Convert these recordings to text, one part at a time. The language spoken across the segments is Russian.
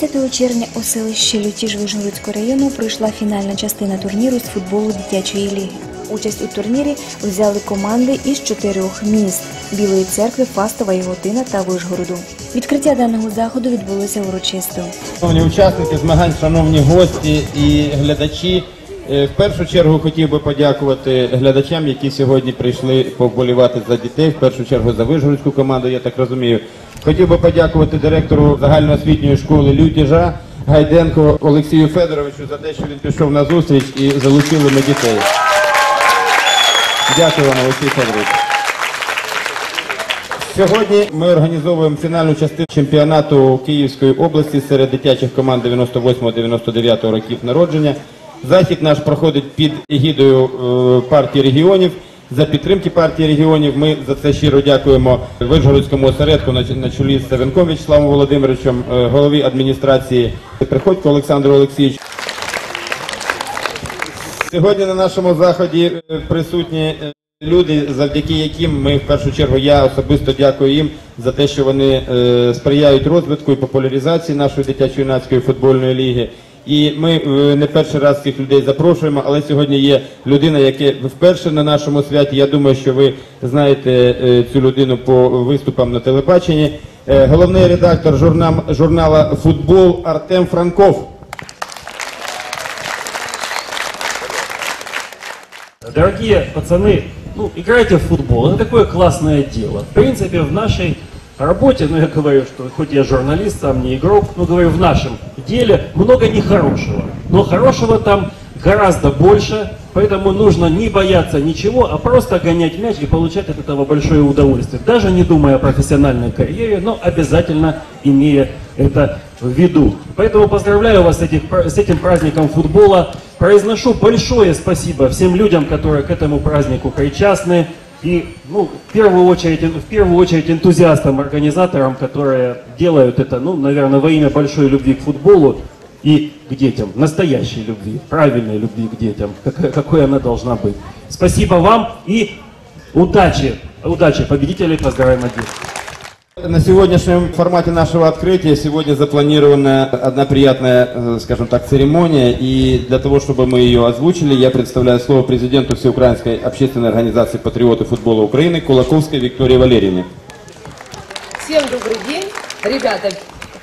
10 червня у селищі Лютіж Вижгородського району пройшла фінальна частина турніру з футболу дитячої ліги. Участь у турнірі взяли команди із чотирьох міст Білої церкви, Фастова, Яготина та Вишгороду. Відкриття даного заходу відбулося урочисто. Шановні учасники змагань, шановні гості і глядачі. Е, В першу чергу хотів би подякувати глядачам, які сьогодні прийшли повболівати за дітей. В першу чергу за вижгородську команду, я так розумію. Хотів би подякувати директору загальноосвітньої школи Лютіжа Гайденко Олексію Федоровичу за те, що він пішов на зустріч і залучили ми дітей. Дякую вам, Олексій Федорович. Сьогодні ми організовуємо фінальну частину чемпіонату Київської області серед дитячих команд 98-99 років народження. Захід наш проходить під егідою е, партії регіонів. За підтримки партії регіонів ми за це щиро дякуємо Вишгородському осередку на, чолі з Савенком Вячеславом Володимировичем, е, голові адміністрації Приходько Олександру Олексійовичу. Сьогодні на нашому заході е, присутні люди, завдяки яким ми в першу чергу я особисто дякую їм за те, що вони сприяють розвитку і популяризації нашої дитячо-юнацької футбольної ліги. І ми е, не перший раз цих людей запрошуємо, але сьогодні є людина, яка вперше на нашому святі. Я думаю, що ви знаєте е, цю людину по виступам на телебаченні. Е, головний редактор журнал, журнала Футбол Артем Франков. Дорогие пацаны, ну, играйте в футбол, это такое классное дело. В принципе, в нашей работе, ну, я говорю, что хоть я журналист, сам не игрок, но говорю, в нашем деле много нехорошего. Но хорошего там гораздо больше, поэтому нужно не бояться ничего, а просто гонять мяч и получать от этого большое удовольствие. Даже не думая о профессиональной карьере, но обязательно имея это в виду. Поэтому поздравляю вас с, этих, с этим праздником футбола. Произношу большое спасибо всем людям, которые к этому празднику причастны. И ну, в, первую очередь, в первую очередь энтузиастам, организаторам, которые делают это, ну, наверное, во имя большой любви к футболу и к детям, настоящей любви, правильной любви к детям, как- какой она должна быть. Спасибо вам и удачи, удачи победителей, поздравляем от. На сегодняшнем формате нашего открытия сегодня запланирована одна приятная, э, скажем так, церемония. И для того, чтобы мы ее озвучили, я представляю слово президенту Всеукраинской общественной организации «Патриоты футбола Украины» Кулаковской Виктории Валерьевне. Всем добрый день, ребята.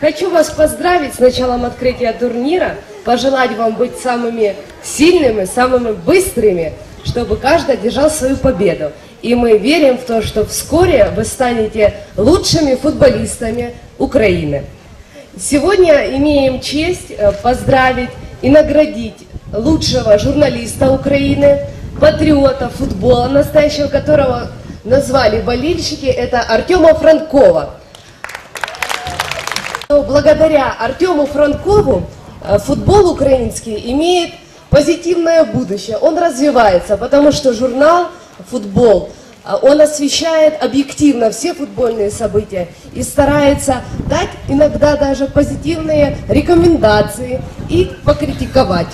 Хочу вас поздравить с началом открытия турнира, пожелать вам быть самыми сильными, самыми быстрыми, чтобы каждый одержал свою победу. И мы верим в то, что вскоре вы станете лучшими футболистами Украины. Сегодня имеем честь э, поздравить и наградить лучшего журналиста Украины, патриота футбола, настоящего которого назвали болельщики, это Артема Франкова. Благодаря Артему Франкову э, футбол украинский имеет позитивное будущее. Он развивается, потому что журнал «Футбол» э, он освещает объективно все футбольные события и старается дать иногда даже позитивные рекомендации и покритиковать.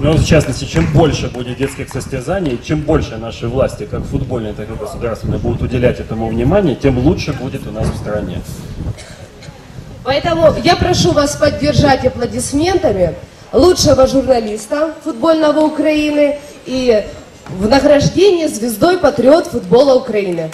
Ну, в частности, чем больше будет детских состязаний, чем больше наши власти, как футбольные, так и государственные, будут уделять этому внимание, тем лучше будет у нас в стране. Поэтому я прошу вас поддержать аплодисментами лучшего журналиста футбольного Украины и в награждении звездой патриот футбола Украины.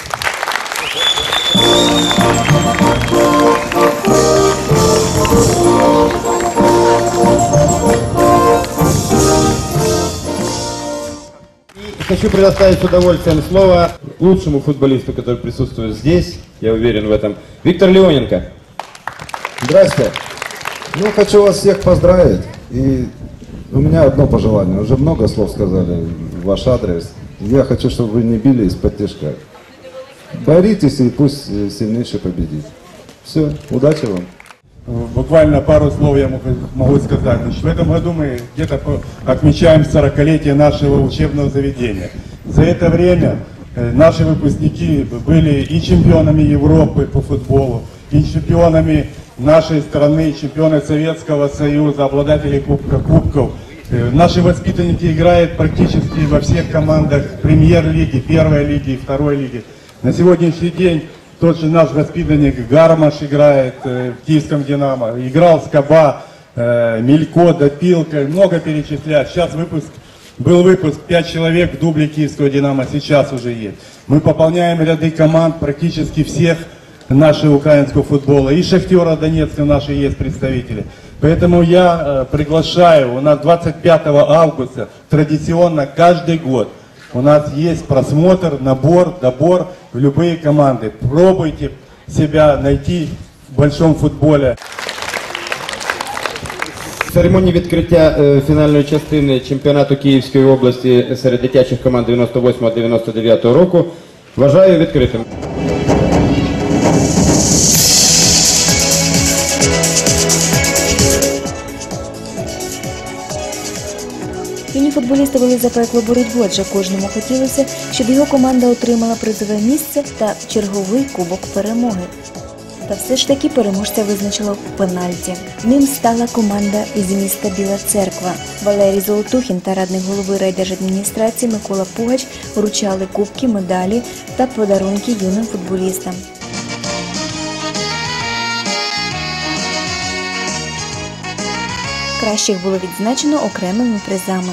И хочу предоставить с удовольствием слово лучшему футболисту, который присутствует здесь, я уверен в этом, Виктор Леоненко. Здрасте. Ну, хочу вас всех поздравить. И у меня одно пожелание. Уже много слов сказали ваш адрес. Я хочу, чтобы вы не били из-под тяжка. Боритесь, и пусть э, сильнейший победит. Все, удачи вам. Буквально пару слов я могу, сказать. Значит, в этом году мы где-то отмечаем 40-летие нашего учебного заведения. За это время э, наши выпускники были и чемпионами Европы по футболу, и чемпионами нашей страны, чемпионы Советского Союза, обладатели Кубка Кубков. Э, Наши воспитанники играют практически во всех командах премьер-лиги, первой лиги второй лиги. На сегодняшний день Тот же наш воспитанник Гармаш играет э, в Киевском Динамо. Играл Скоба, э, Мелько, Допилка, много перечислять. Сейчас выпуск, был выпуск 5 человек в дубле Киевского Динамо, сейчас уже есть. Мы пополняем ряды команд практически всех нашего украинского футбола. И Шахтера Донецка наши есть представители. Поэтому я э, приглашаю, у нас 25 августа традиционно каждый год у нас есть просмотр, набор, добор в любые команды. Пробуйте себя найти в большом футболе. Церемонії відкриття е, фінальної частини чемпіонату Київської області серед дитячих команд 98-99 року вважаю відкритим. Футболісти вели запеклу боротьбу, адже кожному хотілося, щоб його команда отримала призове місце та черговий кубок перемоги. Та все ж таки переможця визначило пенальті. Ним стала команда із міста Біла Церква. Валерій Золотухін та радник голови райдержадміністрації Микола Пугач вручали кубки, медалі та подарунки юним футболістам. Кращих було відзначено окремими призами.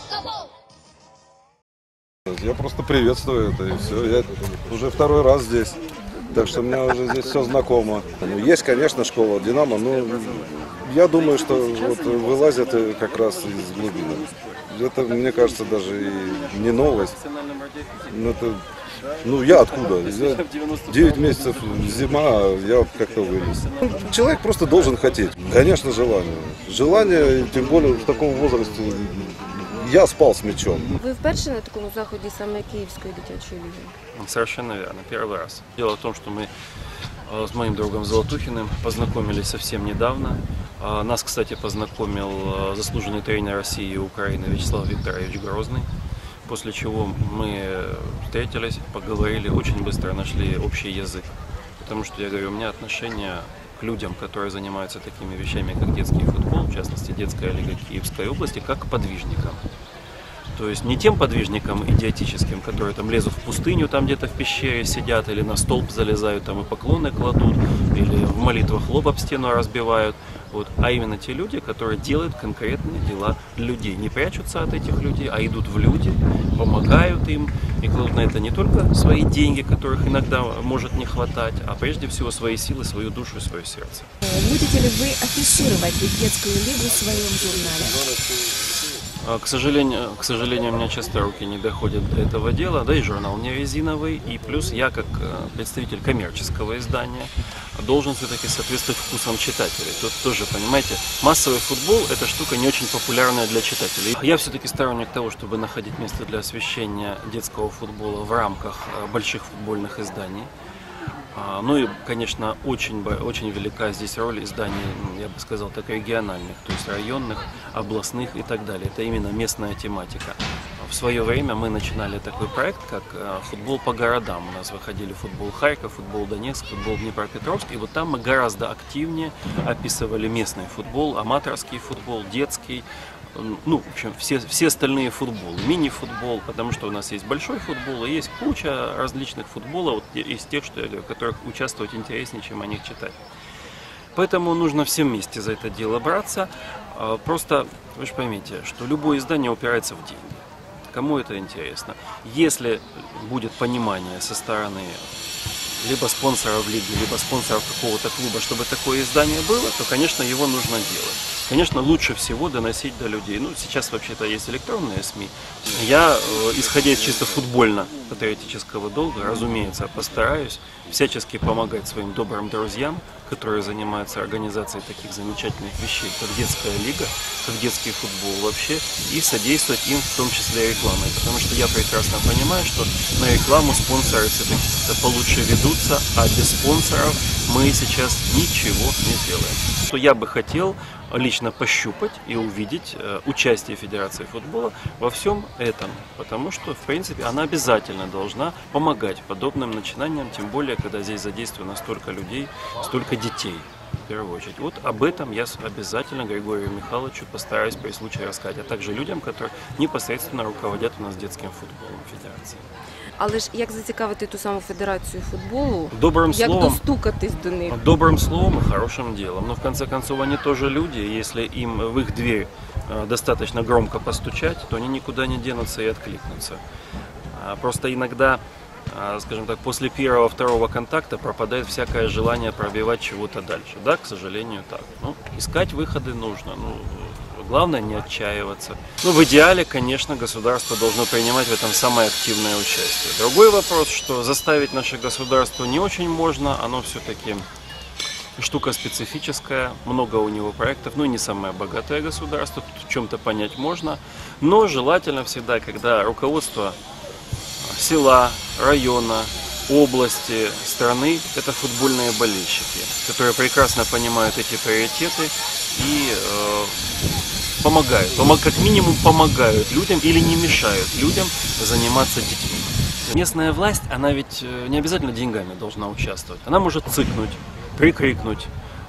Я просто приветствую это и все. Я уже второй раз здесь. Так что мне уже здесь все знакомо. Ну, есть, конечно, школа Динамо, но я думаю, что вот вылазят э, как раз из глубины. Это, мне кажется, даже и не новость. Ну, это, ну я откуда? Я 9 месяцев зима, а я как-то вылез. Человек просто должен хотеть. Конечно, желание. Желание, тем более в таком возрасте, я спал с мячом. Ви вперше на такому заході саме Київської дитячої ліги? Совершенно верно, первый раз. Дело в том, что мы э, с моим другом Золотухиным познакомились совсем недавно. А, Нас, кстати, познакомил э, заслуженный тренер России и Украины Вячеслав Викторович Грозный. После чего мы э, встретились, поговорили, очень быстро нашли общий язык. Потому что, я говорю, у меня отношение к людям, которые занимаются такими вещами, как детский футбол, в частности, детская лига Киевской области, как подвижникам. То есть не тем подвижникам идиотическим, которые там лезут в пустыню, там где-то в пещере сидят, или на столб залезают, там и поклоны кладут, или в молитвах лоб об стену разбивают. Вот, а именно те люди, которые делают конкретные дела людей. Не прячутся от этих людей, а идут в люди, помогают им и кладут на это не только свои деньги, которых иногда может не хватать, а прежде всего свои силы, свою душу и свое сердце. Будете ли вы афишировать детскую лигу в своем журнале? А, К сожалению, к сожалению, у меня часто руки не доходят до этого дела, да и журнал не резиновый, и плюс я как э, представитель коммерческого издания должен все-таки соответствовать вкусам читателей. Тут тоже, понимаете, массовый футбол – это штука не очень популярная для читателей. Я все-таки сторонник того, чтобы находить место для освещения детского футбола в рамках э, больших футбольных изданий. А, Ну и, конечно, очень, очень велика здесь роль изданий, я бы сказал, так региональных, то есть районных, областных и так далее. Это именно местная тематика. В свое время мы начинали такой проект, как э, футбол по городам. У нас выходили футбол Харьков, футбол Донецк, футбол Днепропетровск. И вот там мы гораздо активнее описывали местный футбол, аматорский футбол, детский, ну, в общем, все, все остальные футболы, мини-футбол, потому что у нас есть большой футбол и есть куча различных футболов, вот из тех, что в которых участвовать интереснее, чем о них читать. Поэтому нужно всем вместе за это дело браться. А, Просто, вы же поймите, что любое издание упирается в деньги. Кому это интересно? Если будет понимание со стороны либо спонсоров лиги, либо спонсоров какого-то клуба, чтобы такое издание было, то, конечно, его нужно делать. Конечно, лучше всего доносить до людей. Ну, сейчас вообще-то есть электронные СМИ. Я, э, исходя из чисто футбольно-патриотического долга, разумеется, постараюсь всячески помогать своим добрым друзьям, которые занимаются организацией таких замечательных вещей, как детская лига, как детский футбол вообще, и содействовать им в том числе рекламой. Потому что я прекрасно понимаю, что на рекламу спонсоры все-таки получше ведут, вернуться, а без спонсоров мы сейчас ничего не сделаем. Что я бы хотел лично пощупать и увидеть э, участие Федерации футбола во всем этом, потому что, в принципе, она обязательно должна помогать подобным начинаниям, тем более, когда здесь задействовано столько людей, столько детей. Первую очередь. Вот об этом я обязательно Григорию Михайловичу постараюсь при случае рассказать, а также людям, которые непосредственно руководят у нас детским футболом Федерации. Але ж як зацікавити ту саму федерацію футболу, Добрым як словом, достукатись до них? Добрым словом и хорошим делом. Но в конце концов они тоже люди. Если им в их дверь достаточно громко постучать, то они никуда не денутся и откликнутся. А, Просто иногда, скажем так, после первого-второго контакта пропадает всякое желание пробивать чего-то дальше. Да, к сожалению, так. Ну, искать выходы нужно. Ну, главное не отчаиваться. Ну, в идеале, конечно, государство должно принимать в этом самое активное участие. Другой вопрос, что заставить наше государство не очень можно, оно все-таки штука специфическая, много у него проектов, ну и не самое богатое государство, тут в чем-то понять можно, но желательно всегда, когда руководство села, района, области, страны – это футбольные болельщики, которые прекрасно понимают эти приоритеты и э, помогают, помо- как минимум помогают людям или не мешают людям заниматься детьми. Местная власть, она ведь э, не обязательно деньгами должна участвовать. Она может цыкнуть, прикрикнуть,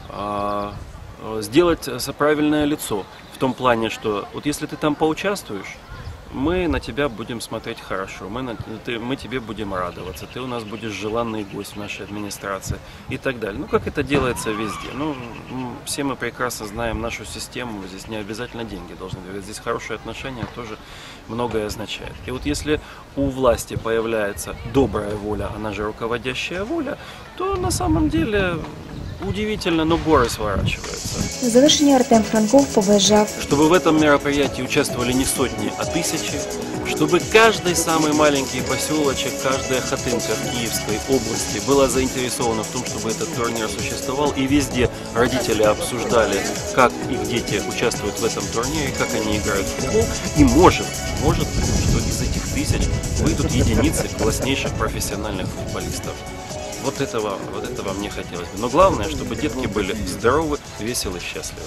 а, э, сделать э, правильное лицо. В том плане, что вот если ты там поучаствуешь, мы на тебя будем смотреть хорошо, мы, на- ты- мы тебе будем радоваться, ты у нас будешь желанный гость в нашей администрации и так далее. Ну, как это делается везде. Ну, все мы прекрасно знаем нашу систему, здесь не обязательно деньги должны быть, здесь хорошие отношения тоже многое означает. И вот если у власти появляется добрая воля, она же руководящая воля, то на самом деле удивительно, но горы сворачиваются. На завершення Артем Франков побажав Чтобы в этом мероприятии участвовали не сотни, а тысячи, чтобы каждый самый маленький поселочек, каждая хатынка в Киевской области была заинтересована в том, чтобы этот турнир существовал, и везде родители обсуждали, как их дети участвуют в этом турнире, как они играют в футбол, и может, может быть, что из этих тысяч выйдут единицы класснейших профессиональных футболистов. Вот этого, вот этого мне хотелось бы. Но главное, чтобы детки были здоровы, веселы, счастливы.